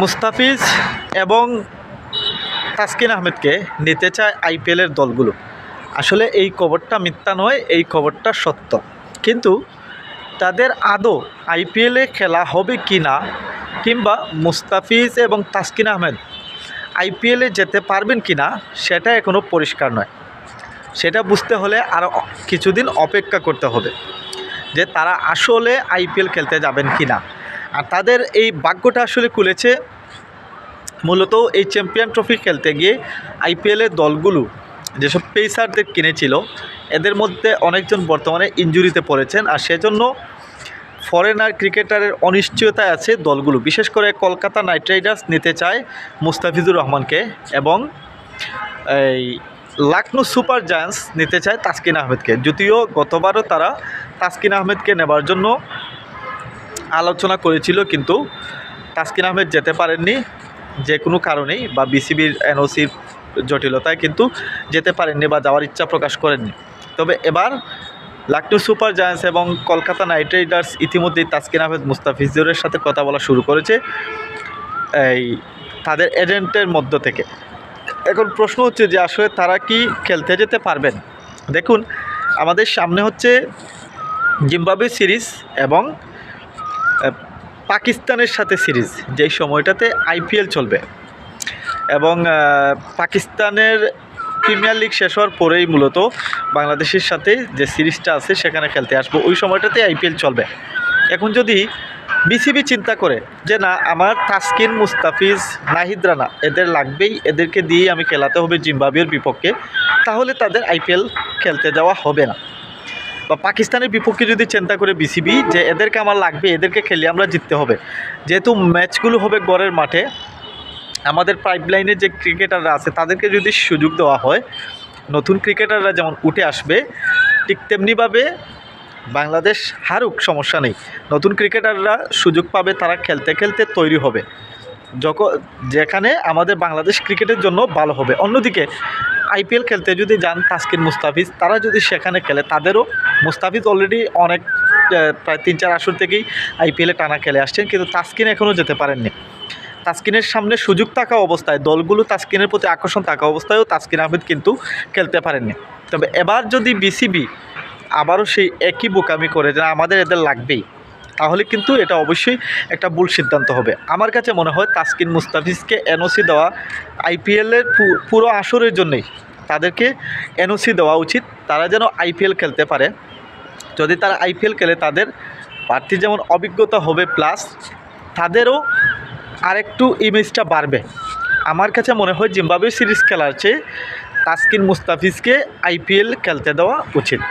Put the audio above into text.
মুস্তাফিজ এবং তাসকিন আহমেদকে নিতে চায় আইপিএলের দলগুলো। আসলে এই খবরটা মিথ্যা নয়, এই খবরটা সত্য। কিন্তু তাদের আদৌ আইপিএলে খেলা হবে কি না কিংবা মুস্তাফিজ এবং তাসকিন আহমেদ আইপিএলে যেতে পারবেন কি না, সেটা এখনও পরিষ্কার নয়। সেটা বুঝতে হলে আরও কিছুদিন অপেক্ষা করতে হবে যে তারা আসলে আইপিএল খেলতে যাবেন কি না। আর তাদের এই ভাগ্যটা আসলে খুলেছে মূলত এই চ্যাম্পিয়ন ট্রফি খেলতে গিয়ে আইপিএলের দলগুলো যেসব পেসারদের কিনেছিল, এদের মধ্যে অনেকজন বর্তমানে ইঞ্জুরিতে পড়েছেন আর সেজন্য ফরেনার ক্রিকেটারের অনিশ্চয়তায় আছে দলগুলো। বিশেষ করে কলকাতা নাইট রাইডার্স নিতে চায় মুস্তাফিজুর রহমানকে এবং এই লাকনো সুপার জায়ান্টস নিতে চায় তাসকিন আহমেদকে। যদিও গতবারও তারা তাসকিন আহমেদকে নেবার জন্য আলোচনা করেছিল, কিন্তু তাসকিন আহমেদ যেতে পারেননি যে কোনো কারণেই বা বিসিবির এনওসির জটিলতায় কিন্তু যেতে পারেননি বা যাওয়ার ইচ্ছা প্রকাশ করেননি। তবে এবার লাকটু সুপার জায়ান্টস এবং কলকাতা নাইট রাইডার্স ইতিমধ্যেই তাসকিন আহমেদ মুস্তাফিজুরের সাথে কথা বলা শুরু করেছে এই তাদের এজেন্টের মধ্য থেকে। এখন প্রশ্ন হচ্ছে যে আসলে তারা কি খেলতে যেতে পারবেন? দেখুন, আমাদের সামনে হচ্ছে জিম্বাবুয়ে সিরিজ এবং পাকিস্তানের সাথে সিরিজ, যেই সময়টাতে আইপিএল চলবে। এবং পাকিস্তানের প্রিমিয়ার লিগ শেষ হওয়ার পরেই মূলত বাংলাদেশের সাথে যে সিরিজটা আছে, সেখানে খেলতে আসব। ওই সময়টাতে আইপিএল চলবে। এখন যদি বিসিবি চিন্তা করে যে, না, আমার তাসকিন, মুস্তাফিজ, নাহিদ রানা, এদের লাগবেই, এদেরকে দিয়ে আমি খেলাতে হবে জিম্বাবুয়ের বিপক্ষে, তাহলে তাদের আইপিএল খেলতে যাওয়া হবে না। বা পাকিস্তানের বিপক্ষে যদি চিন্তা করে বিসিবি যে এদেরকে আমার লাগবে, এদেরকে খেলে আমরা জিততে হবে। যেহেতু ম্যাচগুলো হবে গড়ের মাঠে, আমাদের পাইপলাইনে যে ক্রিকেটাররা আছে, তাদেরকে যদি সুযোগ দেওয়া হয়, নতুন ক্রিকেটাররা যেমন উঠে আসবে, ঠিক তেমনিভাবে বাংলাদেশ হারুক, সমস্যা নেই। নতুন ক্রিকেটাররা সুযোগ পাবে, তারা খেলতে খেলতে তৈরি হবে। যখন যেখানে আমাদের বাংলাদেশ ক্রিকেটের জন্য ভালো হবে। অন্যদিকে আইপিএল খেলতে যদি যান তাসকিন মুস্তাফিজ, তারা যদি সেখানে খেলে, তাদেরও মুস্তাফিজ অলরেডি অনেক প্রায় তিন চার আসর থেকেই আইপিএলে টানা খেলে আসছেন, কিন্তু তাসকিন এখনও যেতে পারেননি। তাসকিনের সামনে সুযোগ থাকা অবস্থায়, দলগুলো তাসকিনের প্রতি আকর্ষণ থাকা অবস্থায়ও তাসকিন আহমেদ কিন্তু খেলতে পারেননি। তবে এবার যদি বিসিবি আবারও সেই একই বোকামি করে যে আমাদের এদের লাগবেই। তাহলে কিন্তু এটা অবশ্যই একটা ভুল সিদ্ধান্ত হবে। আমার কাছে মনে হয় তাসকিন মুস্তাফিজকে এনওসি দেওয়া আইপিএলের পুরো আসরের জন্যই তাদেরকে এনওসি দেওয়া উচিত। তারা যেন আইপিএল খেলতে পারে। যদি তারা আইপিএল খেলে তাদের প্রার্থী যেমন অভিজ্ঞতা হবে প্লাস তাদেরও আরেকটু ইমেজটা বাড়বে। আমার কাছে মনে হয় জিম্বাবুয়ে সিরিজ খেলার চেয়ে তাসকিন মুস্তাফিজকে আইপিএল খেলতে দেওয়া উচিত।